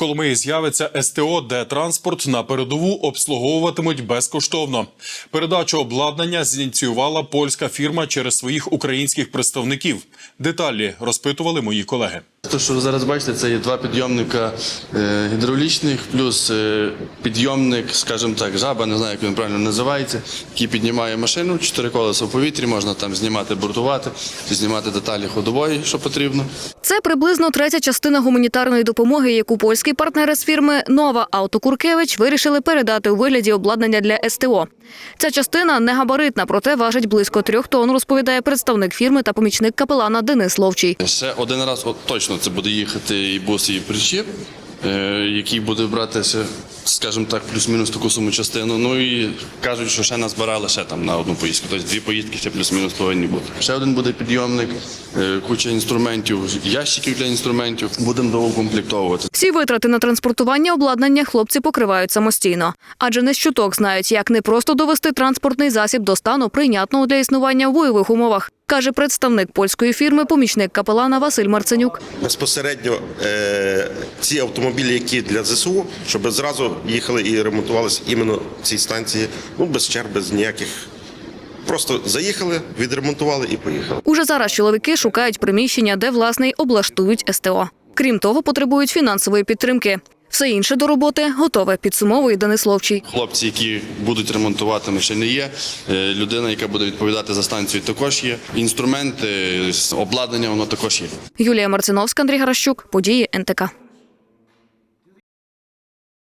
Коломиї з'явиться СТО, де транспорт на передову обслуговуватимуть безкоштовно. Передачу обладнання зініціювала польська фірма через своїх українських представників. Деталі розпитували мої колеги. Те, що ви зараз бачите, це є два підйомника е, гідравлічних, плюс е, підйомник, скажімо так, жаба, не знаю, як він правильно називається, який піднімає машину, чотири колеса в повітрі, можна там знімати, бортувати, знімати деталі ходової, що потрібно. Це приблизно третя частина гуманітарної допомоги, яку польські партнери з фірми Нова Авто Куркевич вирішили передати у вигляді обладнання для СТО. Ця частина не габаритна, проте важить близько трьох тонн, розповідає представник фірми та помічник капелана Денис Ловчий. Ще один раз от, точно це буде їхати і бус, і причіп, який буде братися, скажімо так, плюс-мінус таку саму частину. Ну і кажуть, що ще назбирали ще там на одну поїздку. Тобто дві поїздки ще плюс-мінус повинні бути. Ще один буде підйомник, е, куча інструментів, ящиків для інструментів. Будемо доукомплектовувати. Всі витрати на транспортування обладнання хлопці покривають самостійно, адже не з чуток знають, як не просто довести транспортний засіб до стану прийнятного для існування в бойових умовах, каже представник польської фірми, помічник капелана Василь Марценюк. Безпосередньо е, ці автомобілі, які для ЗСУ, щоб зразу їхали і ремонтувалися іменно в цій станції, ну без черг, без ніяких. Просто заїхали, відремонтували і поїхали. Уже зараз чоловіки шукають приміщення, де власне й облаштують СТО. Крім того, потребують фінансової підтримки. Все інше до роботи готове, підсумовує Денис Ловчий. Хлопці, які будуть ремонтувати, ще не є. Е, Людина, яка буде відповідати за станцію, також є. Інструменти, обладнання, воно також є. Юлія Марциновська, Андрій Гаращук, події НТК.